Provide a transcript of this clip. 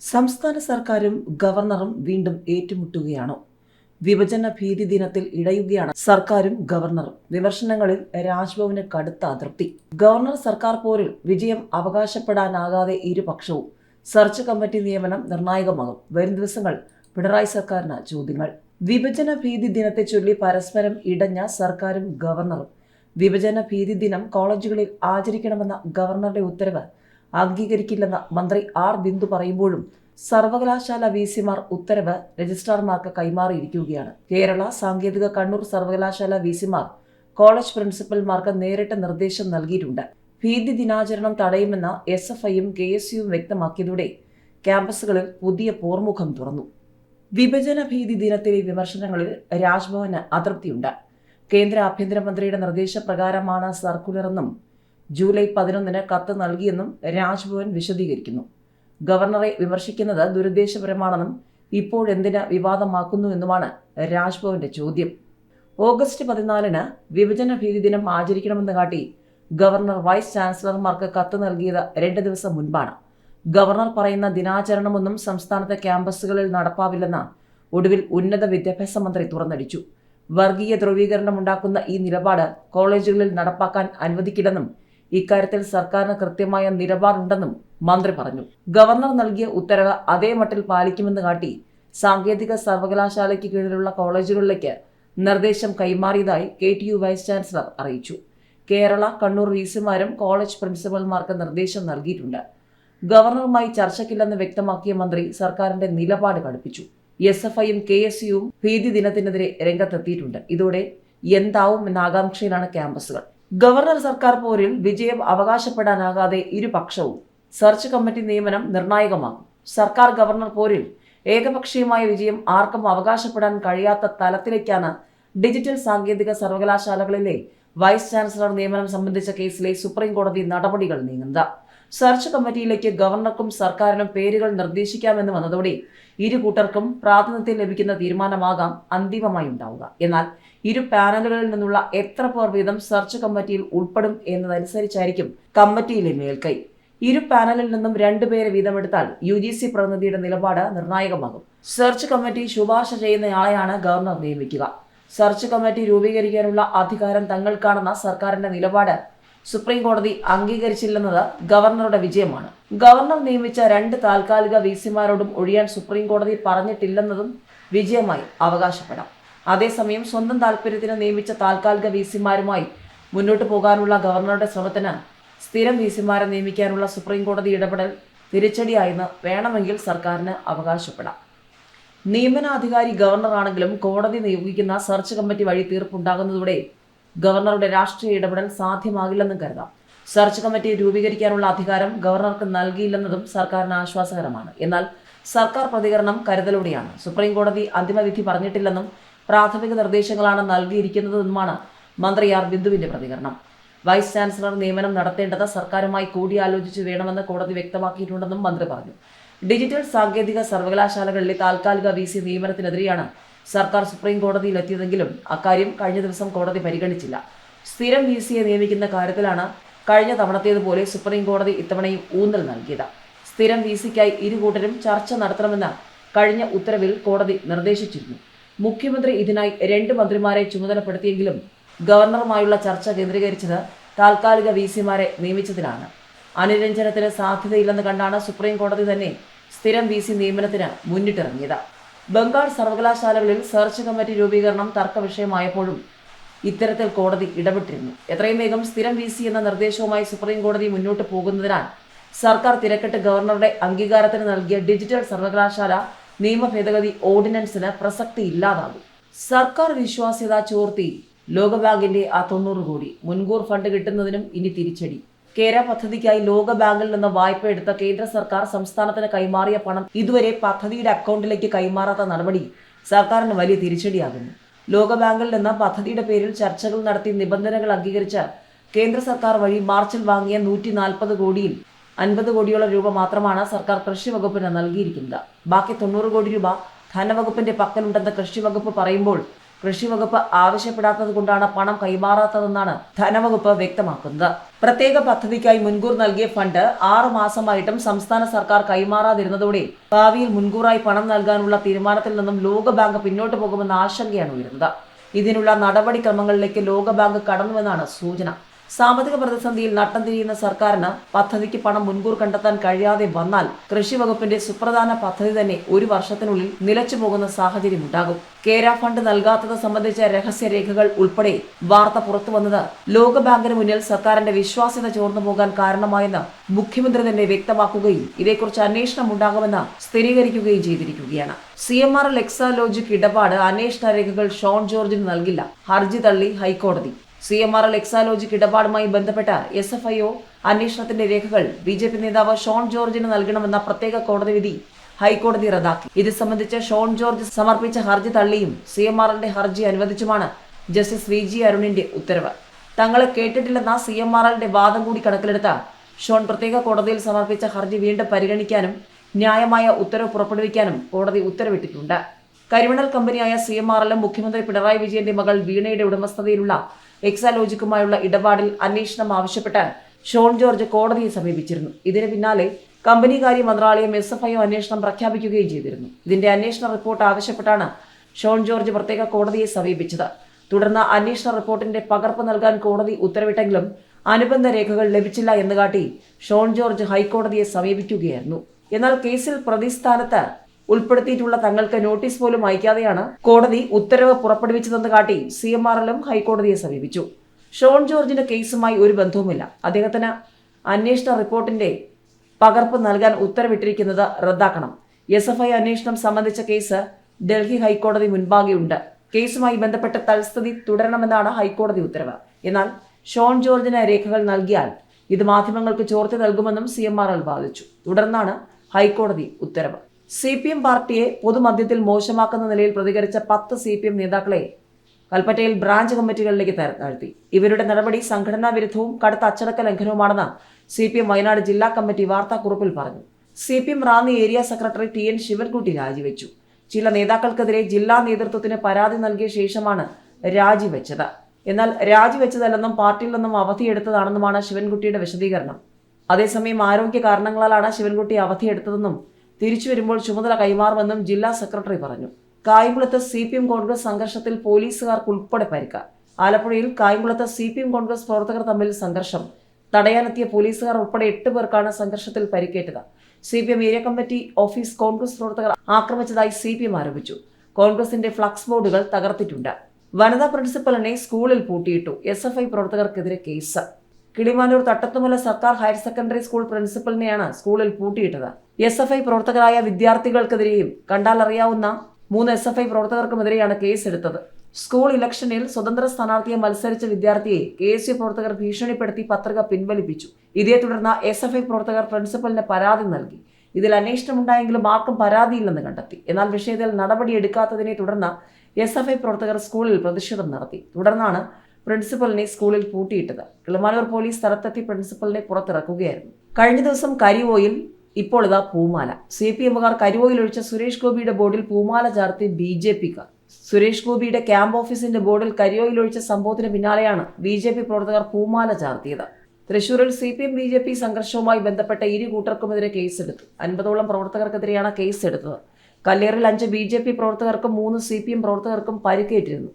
സംസ്ഥാന സർക്കാരും ഗവർണറും വീണ്ടും ഏറ്റുമുട്ടുകയാണോ. വിഭജന ഭീതി ദിനത്തിൽ ഇടയുകയാണ് സർക്കാരും ഗവർണറും. വിമർശനങ്ങളിൽ രാജ്ഭവന് കടുത്ത അതൃപ്തി. ഗവർണർ സർക്കാർ പോരിൽ വിജയം അവകാശപ്പെടാനാകാതെ ഇരുപക്ഷവും സെർച്ച് കമ്മിറ്റി നിയമനം നിർണായകമാകും. വരും ദിവസങ്ങൾ പിണറായി സർക്കാരിന് ചോദ്യങ്ങൾ. വിഭജന ഭീതി ദിനത്തെ ചൊല്ലി പരസ്പരം ഇടഞ്ഞ സർക്കാരും ഗവർണറും വിഭജന ഭീതി ദിനം കോളേജുകളിൽ ആചരിക്കണമെന്ന ഗവർണറുടെ ഉത്തരവ് അംഗീകരിക്കില്ലെന്ന് മന്ത്രി ആർ ബിന്ദു പറയുമ്പോഴും സർവകലാശാല വി സിമാർ ഉത്തരവ് രജിസ്ട്രാർമാർക്ക് കൈമാറിയിരിക്കുകയാണ്. കേരള സാങ്കേതിക കണ്ണൂർ സർവകലാശാല വി സിമാർ കോളേജ് പ്രിൻസിപ്പൽമാർക്ക് നേരിട്ട് നിർദ്ദേശം നൽകിയിട്ടുണ്ട്. ഭീതി ദിനാചരണം തടയുമെന്ന എസ് എഫ് ഐയും കെ എസ് യുവും വ്യക്തമാക്കിയതോടെ ക്യാമ്പസുകളിൽ പുതിയ പോർമുഖം തുറന്നു. വിഭജന ഭീതി ദിനത്തിലെ വിമർശനങ്ങളിൽ രാജ്ഭവന് അതൃപ്തിയുണ്ട്. കേന്ദ്ര ആഭ്യന്തരമന്ത്രിയുടെ നിർദ്ദേശപ്രകാരമാണ് സർക്കുലറെന്നും ജൂലൈ പതിനൊന്നിന് കത്ത് നൽകിയെന്നും രാജ്ഭവൻ വിശദീകരിക്കുന്നു. ഗവർണറെ വിമർശിക്കുന്നത് ദുരുദ്ദേശപരമാണെന്നും ഇപ്പോഴെന്തിന് വിവാദമാക്കുന്നുവെന്നുമാണ് രാജ്ഭവന്റെ ചോദ്യം. ഓഗസ്റ്റ് പതിനാലിന് വിഭജന ഭീതി ദിനം ആചരിക്കണമെന്ന് കാട്ടി ഗവർണർ വൈസ് ചാൻസലർമാർക്ക് കത്ത് നൽകിയത് രണ്ട് ദിവസം മുൻപാണ്. ഗവർണർ പറയുന്ന ദിനാചരണമൊന്നും സംസ്ഥാനത്തെ ക്യാമ്പസുകളിൽ നടപ്പാവില്ലെന്ന് ഒടുവിൽ ഉന്നത വിദ്യാഭ്യാസ മന്ത്രി തുറന്നടിച്ചു. വർഗീയ ധ്രുവീകരണം ഉണ്ടാക്കുന്ന ഈ നിലപാട് കോളേജുകളിൽ നടപ്പാക്കാൻ അനുവദിക്കില്ലെന്നും ഇക്കാര്യത്തിൽ സർക്കാരിന് കൃത്യമായ നിലപാടുണ്ടെന്നും മന്ത്രി പറഞ്ഞു. ഗവർണർ നൽകിയ ഉത്തരവ് അതേ മട്ടിൽ പാലിക്കുമെന്ന് കാട്ടി സാങ്കേതിക സർവകലാശാലയ്ക്ക് കീഴിലുള്ള കോളേജുകളിലേക്ക് നിർദ്ദേശം കൈമാറിയതായി K T U vice chancellor അറിയിച്ചു. കേരള കണ്ണൂർ വിസിമാരും കോളേജ് പ്രിൻസിപ്പൽമാർക്ക് നിർദ്ദേശം നൽകിയിട്ടുണ്ട്. ഗവർണറുമായി ചർച്ചയ്ക്കില്ലെന്ന് വ്യക്തമാക്കിയ മന്ത്രി സർക്കാരിന്റെ നിലപാട് കടുപ്പിച്ചു. എസ് എഫ് ഐയും കെ എസ് യുവും ഭീതി ദിനത്തിനെതിരെ രംഗത്തെത്തിയിട്ടുണ്ട്. ഇതോടെ എന്താവും എന്ന ആകാംക്ഷയിലാണ് ക്യാമ്പസുകൾ. ഗവർണർ സർക്കാർ പോരിൽ വിജയം അവകാശപ്പെടാനാകാതെ ഇരുപക്ഷവും. സെർച്ച് കമ്മിറ്റി നിയമനം നിർണായകമാകും. സർക്കാർ ഗവർണർ പോരിൽ ഏകപക്ഷീയമായ വിജയം ആർക്കും അവകാശപ്പെടാൻ കഴിയാത്ത തലത്തിലേക്കാണ് ഡിജിറ്റൽ സാങ്കേതിക സർവകലാശാലകളിലെ വൈസ് ചാൻസലർ നിയമനം സംബന്ധിച്ച കേസിലെ സുപ്രീം കോടതി നടപടികൾ നീങ്ങുന്നത്. സെർച്ച് കമ്മിറ്റിയിലേക്ക് ഗവർണർക്കും സർക്കാരിനും പേരുകൾ നിർദ്ദേശിക്കാമെന്ന് വന്നതോടെ ഇരു കൂട്ടർക്കും പ്രാതിനിധ്യം ലഭിക്കുന്ന തീരുമാനമാകാം അന്തിമമായി ഉണ്ടാവുക. എന്നാൽ ഇരു പാനലുകളിൽ നിന്നുള്ള എത്ര പേർ വീതം സെർച്ച് കമ്മിറ്റിയിൽ ഉൾപ്പെടും എന്നതനുസരിച്ചായിരിക്കും കമ്മിറ്റിയിലെ മേൽക്കൈ. ഇരു പാനലിൽ നിന്നും രണ്ടുപേരെ വീതമെടുത്താൽ യു ജി സി പ്രതിനിധിയുടെ നിലപാട് നിർണായകമാകും. സെർച്ച് കമ്മിറ്റി ശുപാർശ ചെയ്യുന്നയാളെയാണ് ഗവർണർ നിയമിക്കുക. സെർച്ച് കമ്മിറ്റി രൂപീകരിക്കാനുള്ള അധികാരം തങ്ങൾക്കാണെന്ന സർക്കാരിന്റെ നിലപാട് സുപ്രീം കോടതി അംഗീകരിച്ചില്ലെന്നത് ഗവർണറുടെ വിജയമാണ്. ഗവർണർ നിയമിച്ച രണ്ട് താൽക്കാലിക വി സിമാരോടും ഒഴിയാൻ സുപ്രീം കോടതി പറഞ്ഞിട്ടില്ലെന്നതും വിജയമായി അവകാശപ്പെടാം. അതേസമയം സ്വന്തം താൽപ്പര്യത്തിന് നിയമിച്ച താൽക്കാലിക വി സിമാരുമായി മുന്നോട്ട് പോകാനുള്ള ഗവർണറുടെ ശ്രമത്തിന് സ്ഥിരം വി സിമാരെ നിയമിക്കാനുള്ള സുപ്രീം കോടതി ഇടപെടൽ തിരിച്ചടിയായെന്ന് വേണമെങ്കിൽ സർക്കാരിന് അവകാശപ്പെടാം. നിയമനാധികാരി ഗവർണറാണെങ്കിലും കോടതി നിയോഗിക്കുന്ന സെർച്ച് കമ്മിറ്റി വഴി തീർപ്പുണ്ടാകുന്നതോടെ ഗവർണറുടെ രാഷ്ട്രീയ ഇടപെടൽ സാധ്യമാകില്ലെന്നും കരുതാം. സെർച്ച് കമ്മിറ്റി രൂപീകരിക്കാനുള്ള അധികാരം ഗവർണർക്ക് നൽകിയില്ലെന്നതും സർക്കാരിന് ആശ്വാസകരമാണ്. എന്നാൽ സർക്കാർ പ്രതികരണം കരുതലോടെയാണ്. സുപ്രീം കോടതി അന്തിമവിധി പറഞ്ഞിട്ടില്ലെന്നും പ്രാഥമിക നിർദ്ദേശങ്ങളാണ് നൽകിയിരിക്കുന്നതെന്നുമാണ് മന്ത്രി ആർ ബിന്ദുവിന്റെ പ്രതികരണം. വൈസ് ചാൻസലർ നിയമനം നടത്തേണ്ടത് സർക്കാരുമായി കൂടിയാലോചിച്ച് വേണമെന്ന് കോടതി വ്യക്തമാക്കിയിട്ടുണ്ടെന്നും മന്ത്രി പറഞ്ഞു. ഡിജിറ്റൽ സാങ്കേതിക സർവകലാശാലകളിലെ താൽക്കാലിക വി സി നിയമനത്തിനെതിരെയാണ് സർക്കാർ സുപ്രീം കോടതിയിൽ എത്തിയതെങ്കിലും അക്കാര്യം കഴിഞ്ഞ ദിവസം കോടതി പരിഗണിച്ചില്ല. സ്ഥിരം വി സിയെ നിയമിക്കുന്ന കാര്യത്തിലാണ് കഴിഞ്ഞ തവണത്തേതുപോലെ സുപ്രീം കോടതി ഇത്തവണയും ഊന്നൽ നൽകിയത്. സ്ഥിരം വി സിക്കായി ഇരുകൂട്ടരും ചർച്ച നടത്തണമെന്ന് കഴിഞ്ഞ ഉത്തരവിൽ കോടതി നിർദ്ദേശിച്ചിരുന്നു. മുഖ്യമന്ത്രി ഇതിനായി രണ്ട് മന്ത്രിമാരെ ചുമതലപ്പെടുത്തിയെങ്കിലും ഗവർണറുമായുള്ള ചർച്ച കേന്ദ്രീകരിച്ചത് താൽക്കാലിക വി സിമാരെ നിയമിച്ചതിലാണ് അനുരഞ്ജനത്തിന് സാധ്യതയില്ലെന്ന് കണ്ടാണ് സുപ്രീം കോടതി തന്നെ സ്ഥിരം വി സി നിയമനത്തിന് മുന്നിട്ടിറങ്ങിയത്. ബംഗാൾ സർവകലാശാലകളിൽ സെർച്ച് കമ്മിറ്റി രൂപീകരണം തർക്ക വിഷയമായപ്പോഴും ഇത്തരത്തിൽ കോടതി ഇടപെട്ടിരുന്നു. എത്രയും വേഗം സ്ഥിരം വി സി എന്ന നിർദ്ദേശവുമായി സുപ്രീം കോടതി മുന്നോട്ട് പോകുന്നതിനാൽ സർക്കാർ തിരക്കിട്ട് ഗവർണറുടെ അംഗീകാരത്തിന് നൽകിയ ഡിജിറ്റൽ സർവകലാശാല നിയമ ഭേദഗതി ഓർഡിനൻസിന് പ്രസക്തി ഇല്ലാതാകും. സർക്കാർ വിശ്വാസ്യത ചോർത്തി ലോകബാങ്കിന്റെ ആ തൊണ്ണൂറ് കോടി മുൻകൂർ ഫണ്ട് കിട്ടുന്നതിനും ഇനി തിരിച്ചടി. കേര പദ്ധതിക്കായി ലോകബാങ്കിൽ നിന്ന് വായ്പ എടുത്ത കേന്ദ്ര സർക്കാർ സംസ്ഥാനത്തിന് കൈമാറിയ പണം ഇതുവരെ പദ്ധതിയുടെ അക്കൗണ്ടിലേക്ക് കൈമാറാത്ത നടപടി സർക്കാരിന് വലിയ തിരിച്ചടിയാകുന്നു. ലോകബാങ്കിൽ നിന്ന് പദ്ധതിയുടെ പേരിൽ ചർച്ചകൾ നടത്തി നിബന്ധനകൾ അംഗീകരിച്ച കേന്ദ്ര സർക്കാർ വഴി മാർച്ചിൽ വാങ്ങിയ നൂറ്റി നാൽപ്പത് കോടിയിൽ അൻപത് കോടിയോളം രൂപ മാത്രമാണ് സർക്കാർ കൃഷി വകുപ്പിന് നൽകിയിരിക്കുന്നത്. ബാക്കി തൊണ്ണൂറ് കോടി രൂപ ധനവകുപ്പിന്റെ പക്കലുണ്ടെന്ന് കൃഷി വകുപ്പ് പറയുമ്പോൾ കൃഷി വകുപ്പ് ആവശ്യപ്പെടാത്തത് കൊണ്ടാണ് പണം കൈമാറാത്തതെന്നാണ് ധനവകുപ്പ് വ്യക്തമാക്കുന്നത്. പ്രത്യേക പദ്ധതിക്കായി മുൻകൂർ നൽകിയ ഫണ്ട് ആറ് മാസമായിട്ടും സംസ്ഥാന സർക്കാർ കൈമാറാതിരുന്നതോടെ ഭാവിയിൽ മുൻകൂറായി പണം നൽകാനുള്ള തീരുമാനത്തിൽ നിന്നും ലോകബാങ്ക് പിന്നോട്ട് പോകുമെന്ന ആശങ്കയാണ് ഉയരുന്നത്. ഇതിനുള്ള നടപടിക്രമങ്ങളിലേക്ക് ലോകബാങ്ക് കടന്നുവെന്നാണ് സൂചന. സാമ്പത്തിക പ്രതിസന്ധിയിൽ നട്ടം തിരിയുന്ന സർക്കാരിന് പദ്ധതിക്ക് പണം മുൻകൂർ കണ്ടെത്താൻ കഴിയാതെ വന്നാൽ കൃഷി വകുപ്പിന്റെ സുപ്രധാന പദ്ധതി തന്നെ ഒരു വർഷത്തിനുള്ളിൽ നിലച്ചു പോകുന്ന സാഹചര്യമുണ്ടാകും കേര ഫണ്ട് നൽകാത്തത് സംബന്ധിച്ച രഹസ്യരേഖകൾ ഉൾപ്പെടെ വാർത്ത പുറത്തുവന്നത് ലോകബാങ്കിന് മുന്നിൽ സർക്കാരിന്റെ വിശ്വാസ്യത ചോർന്നു പോകാൻ കാരണമായെന്ന് മുഖ്യമന്ത്രി തന്നെ വ്യക്തമാക്കുകയും ഇതേക്കുറിച്ച് അന്വേഷണം ഉണ്ടാകുമെന്ന് സ്ഥിരീകരിക്കുകയും ചെയ്തിരിക്കുകയാണ്. സി എം ആർ എക്സാലോജിക് ഇടപാട് അന്വേഷണ രേഖകൾ ഷോൺ ജോർജിന് നൽകില്ല. ഹർജി തള്ളി ഹൈക്കോടതി. C M R L Exalogic ഇടപാടുമായി ബന്ധപ്പെട്ട എസ് എഫ് ഐ ഒ അന്വേഷണത്തിന്റെ രേഖകൾ ബി ജെ പി നേതാവ് ഷോൺ ജോർജിന് നൽകണമെന്ന പ്രത്യേക കോടതി വിധി ഹൈക്കോടതി റദ്ദാക്കി. ഇത് സംബന്ധിച്ച് ഷോൺ ജോർജ് സമർപ്പിച്ച ഹർജി തള്ളിയും സി എം ആർ എല്ലിന്റെ ഹർജി അനുവദിച്ചുമാണ് ജസ്റ്റിസ് വി ജി അരുണിന്റെ ഉത്തരവ്. തങ്ങളെ കേട്ടിട്ടില്ലെന്ന സി എം ആർ എല്ലിന്റെ വാദം കൂടി കണക്കിലെടുത്ത ഷോൺ പ്രത്യേക കോടതിയിൽ സമർപ്പിച്ച ഹർജി വീണ്ടും പരിഗണിക്കാനും ന്യായമായ ഉത്തരവ് പുറപ്പെടുവിക്കാനും കോടതി ഉത്തരവിട്ടിട്ടുണ്ട്. കരിമണൽ കമ്പനിയായ സി എം ആർ എല്ലും മുഖ്യമന്ത്രി പിണറായി വിജയന്റെ മകൾ വീണയുടെ ഉടമസ്ഥതയിലുള്ള എക്സാലോജിക്കുമായുള്ള ഇടപാടിൽ അന്വേഷണം ആവശ്യപ്പെട്ട് ഷോൺ ജോർജ് കോടതിയെ സമീപിച്ചിരുന്നു. ഇതിന് പിന്നാലെ കമ്പനികാര്യ മന്ത്രാലയം എസ് എഫ് ഐ അന്വേഷണം പ്രഖ്യാപിക്കുകയും ചെയ്തിരുന്നു. ഇതിന്റെ അന്വേഷണ റിപ്പോർട്ട് ആവശ്യപ്പെട്ടാണ് ഷോൺ ജോർജ് പ്രത്യേക കോടതിയെ സമീപിച്ചത്. തുടർന്ന് അന്വേഷണ റിപ്പോർട്ടിന്റെ പകർപ്പ് നൽകാൻ കോടതി ഉത്തരവിട്ടെങ്കിലും അനുബന്ധ രേഖകൾ ലഭിച്ചില്ല എന്ന് കാട്ടി ഷോൺ ജോർജ് ഹൈക്കോടതിയെ സമീപിക്കുകയായിരുന്നു. എന്നാൽ കേസിൽ പ്രതിസ്ഥാനത്ത് ഉൾപ്പെടുത്തിയിട്ടുള്ള തങ്ങൾക്ക് നോട്ടീസ് പോലും അയക്കാതെയാണ് കോടതി ഉത്തരവ് പുറപ്പെടുവിച്ചതെന്ന് കാട്ടി സി എം ആർ എല്ലും ഹൈക്കോടതിയെ സമീപിച്ചു. ഷോൺ ജോർജിന്റെ കേസുമായി ഒരു ബന്ധവുമില്ല. അദ്ദേഹത്തിന് അന്വേഷണ റിപ്പോർട്ടിന്റെ പകർപ്പ് നൽകാൻ ഉത്തരവിട്ടിരിക്കുന്നത് റദ്ദാക്കണം. എസ് എഫ് ഐ അന്വേഷണം സംബന്ധിച്ച കേസ് ഡൽഹി ഹൈക്കോടതി മുൻപാകെയുണ്ട്. കേസുമായി ബന്ധപ്പെട്ട തൽസ്ഥിതി തുടരണമെന്നാണ് ഹൈക്കോടതി ഉത്തരവ്. എന്നാൽ ഷോൺ ജോർജിന് രേഖകൾ നൽകിയാൽ ഇത് മാധ്യമങ്ങൾക്ക് ചോർത്തി നൽകുമെന്നും സി എം ആർ എൽ വാദിച്ചു. തുടർന്നാണ് ഹൈക്കോടതി ഉത്തരവ്. സി പി എം പാർട്ടിയെ പൊതുമധ്യത്തിൽ മോശമാക്കുന്ന നിലയിൽ പ്രതികരിച്ച പത്ത് സി പി എം നേതാക്കളെ കൽപ്പറ്റയിൽ ബ്രാഞ്ച് കമ്മിറ്റികളിലേക്ക് താഴ്ത്തി. ഇവരുടെ നടപടി സംഘടനാ വിരുദ്ധവും കടുത്ത അച്ചടക്ക ലംഘനവുമാണെന്ന് സി പി എം വയനാട് ജില്ലാ കമ്മിറ്റി വാർത്താക്കുറിപ്പിൽ പറഞ്ഞു. C P M Ranni area secretary T N Sivankutty രാജിവെച്ചു. ചില നേതാക്കൾക്കെതിരെ ജില്ലാ നേതൃത്വത്തിന് പരാതി നൽകിയ ശേഷമാണ് രാജിവെച്ചത്. എന്നാൽ രാജിവെച്ചതല്ലെന്നും പാർട്ടിയിൽ നിന്നും അവധിയെടുത്തതാണെന്നുമാണ് ശിവൻകുട്ടിയുടെ വിശദീകരണം. അതേസമയം ആരോഗ്യ കാരണങ്ങളാലാണ് ശിവൻകുട്ടി അവധിയെടുത്തതെന്നും തിരിച്ചു വരുമ്പോൾ ചുമതല കൈമാറുമെന്നും ജില്ലാ സെക്രട്ടറി പറഞ്ഞു. കായംകുളത്ത് സി പി എം കോൺഗ്രസ് സംഘർഷത്തിൽ പോലീസുകാർക്ക് ഉൾപ്പെടെ പരിക്ക്. ആലപ്പുഴയിൽ കായംകുളത്ത് സി പി എം കോൺഗ്രസ് പ്രവർത്തകർ തമ്മിൽ സംഘർഷം. തടയാനെത്തിയ പോലീസുകാർ ഉൾപ്പെടെ എട്ട് പേർക്കാണ് സംഘർഷത്തിൽ പരിക്കേറ്റത്. C P M area committee office Congress പ്രവർത്തകർ ആക്രമിച്ചതായി സി പി എം ആരോപിച്ചു. കോൺഗ്രസിന്റെ ഫ്ലക്സ് ബോർഡുകൾ തകർത്തിട്ടുണ്ട്. വനിതാ പ്രിൻസിപ്പലിനെ സ്കൂളിൽ പൂട്ടിയിട്ടു. എസ് എഫ് ഐ പ്രവർത്തകർക്കെതിരെ കേസ്. കിളിമാനൂർ തട്ടത്തുമല സർക്കാർ ഹയർ സെക്കൻഡറി സ്കൂൾ പ്രിൻസിപ്പലിനെയാണ് സ്കൂളിൽ പൂട്ടിയിട്ടത്. എസ് എഫ് ഐ പ്രവർത്തകരായ വിദ്യാർത്ഥികൾക്കെതിരെയും കണ്ടാലറിയാവുന്ന മൂന്ന് എസ് എഫ് ഐ പ്രവർത്തകർക്കുമെതിരെയാണ് കേസെടുത്തത്. സ്കൂൾ ഇലക്ഷനിൽ സ്വതന്ത്ര സ്ഥാനാർത്ഥിയെ മത്സരിച്ച വിദ്യാർത്ഥിയെ കെ എസ് യു പ്രവർത്തകർ ഭീഷണിപ്പെടുത്തി പത്രിക പിൻവലിപ്പിച്ചു. ഇതേ തുടർന്ന് എസ് എഫ് ഐ പ്രവർത്തകർ പ്രിൻസിപ്പലിന് പരാതി നൽകി. ഇതിൽ അന്വേഷണമുണ്ടായെങ്കിലും ആർക്കും പരാതിയില്ലെന്ന് കണ്ടെത്തി. എന്നാൽ വിഷയത്തിൽ നടപടിയെടുക്കാത്തതിനെ തുടർന്ന് എസ് എഫ് ഐ പ്രവർത്തകർ സ്കൂളിൽ പ്രതിഷേധം നടത്തി. തുടർന്നാണ് പ്രിൻസിപ്പലിനെ സ്കൂളിൽ പൂട്ടിയിട്ടത്. കിളിമാനൂർ പോലീസ് സ്ഥലത്തെത്തി പ്രിൻസിപ്പലിനെ പുറത്തിറക്കുകയായിരുന്നു. കഴിഞ്ഞ ദിവസം കരിവോയിൽ ഇപ്പോൾ ഇതാ പൂമാല. സി പി എമ്മുകാർ കരിവോയിൽ ഒഴിച്ച സുരേഷ് ഗോപിയുടെ ബോർഡിൽ പൂമാല ചാർത്തി ബി ജെ പിക്കാർ. സുരേഷ് ഗോപിയുടെ ക്യാമ്പ് ഓഫീസിന്റെ ബോർഡിൽ കരിയോയിൽ ഒഴിച്ച സംഭവത്തിന് പിന്നാലെയാണ് ബി ജെ പി പ്രവർത്തകർ പൂമാല ചാർത്തിയത്. തൃശൂരിൽ C P M B J P സംഘർഷവുമായി ബന്ധപ്പെട്ട ഇരു കൂട്ടർക്കുമെതിരെ കേസെടുത്തു. അൻപതോളം പ്രവർത്തകർക്കെതിരെയാണ് കേസെടുത്തത്. കല്ലേറിൽ അഞ്ച് ബി ജെ പി പ്രവർത്തകർക്കും മൂന്ന് സി പി എം പ്രവർത്തകർക്കും പരിക്കേറ്റിരുന്നു.